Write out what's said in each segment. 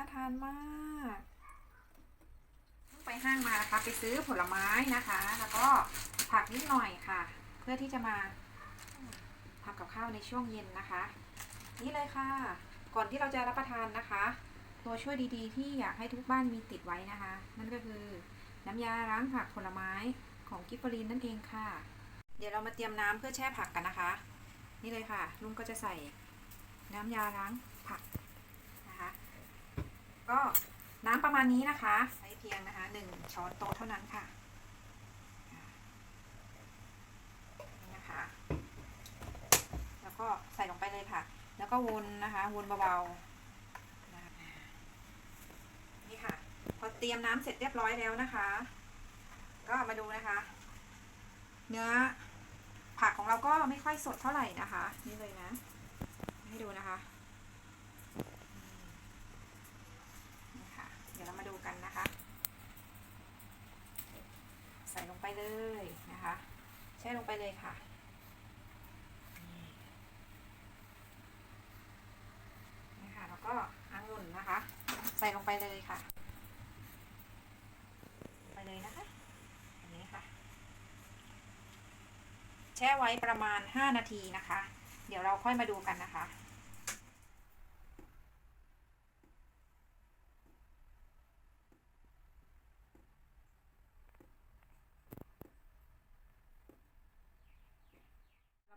าทานมากเพิ่งไปห้างมานะคะไปซื้อผลไม้นะคะ แล้วก็ผักนิดหน่อยค่ะ เพื่อที่จะมาทำกับข้าวในช่วงเย็นนะคะ นี่เลยค่ะ ก่อนที่เราจะรับประทานนะคะตัวช่วยดีๆ ที่อยากให้ทุกบ้านมีติดไว้นะคะ นั่นก็คือน้ำยาล้างผักผลไม้ของกิฟฟอรีนนั่นเองค่ะ เดี๋ยวเรามาเตรียมน้ำเพื่อแช่ผักกันนะคะ นี่เลยค่ะ ลุงก็จะใส่น้ำยาล้างผัก ก็น้ำประมาณนี้นะคะ ใช้เพียงนะคะหนึ่งช้อนโต๊ะเท่านั้นค่ะนี่นะคะ แล้วก็ใส่ลงไปเลยค่ะ แล้วก็วนนะคะวนเบาๆนี่ค่ะ พอเตรียมน้ำเสร็จเรียบร้อยแล้วนะคะ ก็มาดูนะคะ เนื้อผักของเราก็ไม่ค่อยสดเท่าไหร่นะคะ นี่เลยนะ ให้ดูนะคะนี่ค่ะ เดี๋ยวเรามาดูกันนะคะ ใส่ลงไป เลยนะคะแช่ลงไปเลยค่ะนี่ค่ะแล้วก็องุ่นนะคะ ใส่ลงไปเลยค่ะ ไปเลยนะคะอันนี้ค่ะ แช่ไว้ประมาณ 5 นาทีนะคะ เดี๋ยวเราค่อยมาดูกันนะคะ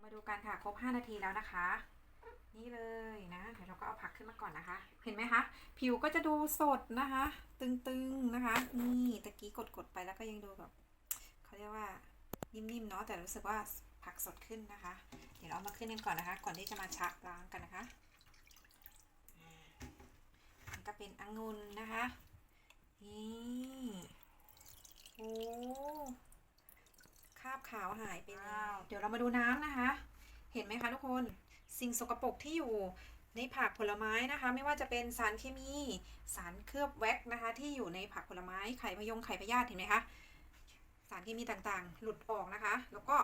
มาดูกันค่ะครบ 5 นาทีแล้วนะคะ นี่เลยนะเดี๋ยวเราก็เอาผักขึ้นมาก่อนนะคะ เห็นไหมคะ ผิวก็จะดูสดนะคะ ตึงๆนะคะ นี่ตะกี้กดๆไปแล้วก็ยังดูแบบเขาเรียกว่านิ่มๆเนาะแต่รู้สึกว่าผักสดขึ้นนะคะ เดี๋ยวเราเอามาขึ้นกันก่อนนะคะ ก่อนที่จะมาชักล้างกันนะคะอ่าอันก็เป็นองุ่นนะคะนี่โอ้ ขาวหายไปแล้ว เดี๋ยวเรามาดูน้ำนะคะ เห็นไหมคะทุกคน สิ่งสกปรกที่อยู่ในผักผลไม้นะคะ ไม่ว่าจะเป็นสารเคมี สารเคลือบแว็กซ์นะคะ ที่อยู่ในผักผลไม้ไข่พยงไข่พยาธิเห็นไหมคะ สารเคมีต่างๆ หลุดออกนะคะ แล้วก็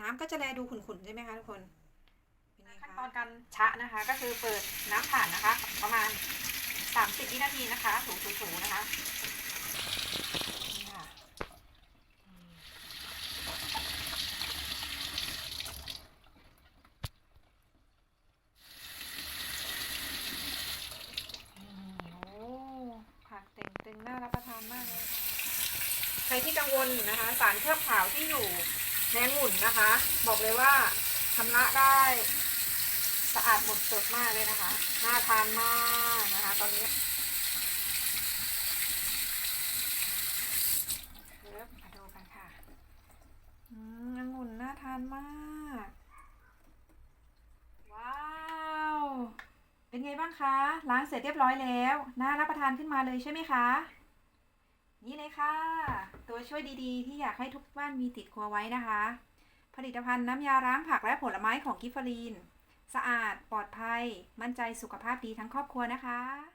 น้ำก็จะแลดูขุ่นๆใช่ไหมคะทุกคนเป็นไงคะขั้นตอนการชะนะคะ ก็คือเปิดน้ำผ่านนะคะ ประมาณ 30 วินาทีนะคะถูๆๆนะคะนี่ค่ะอืม อืมโอ้ผัก เต่งตึงน่ารับประทานมากเลยค่ะใครที่กังวลนะคะ สารเคลือบขาวที่อยู่ในองุ่นนะคะ บอกเลยว่าชำระได้สะอาดหมดจดมากเลยนะคะ น่าทานมากนะคะ ตอนนี้เริ่มมาดูกันค่ะ อืมองุ่นน่าทานมาก ว้าว เป็น ไงบ้างคะ ล้างเสร็จเรียบร้อยแล้วน่ารับประทานขึ้นมาเลยใช่ไหมคะ นี่เลยค่ะ ตัวช่วยดีๆ ที่อยากให้ทุกบ้านมีติดครัวไว้นะคะ ผลิตภัณฑ์น้ำยาล้างผักและผลไม้ของกิฟฟรีน สะอาดปลอดภัย มั่นใจสุขภาพดีทั้งครอบครัวนะคะ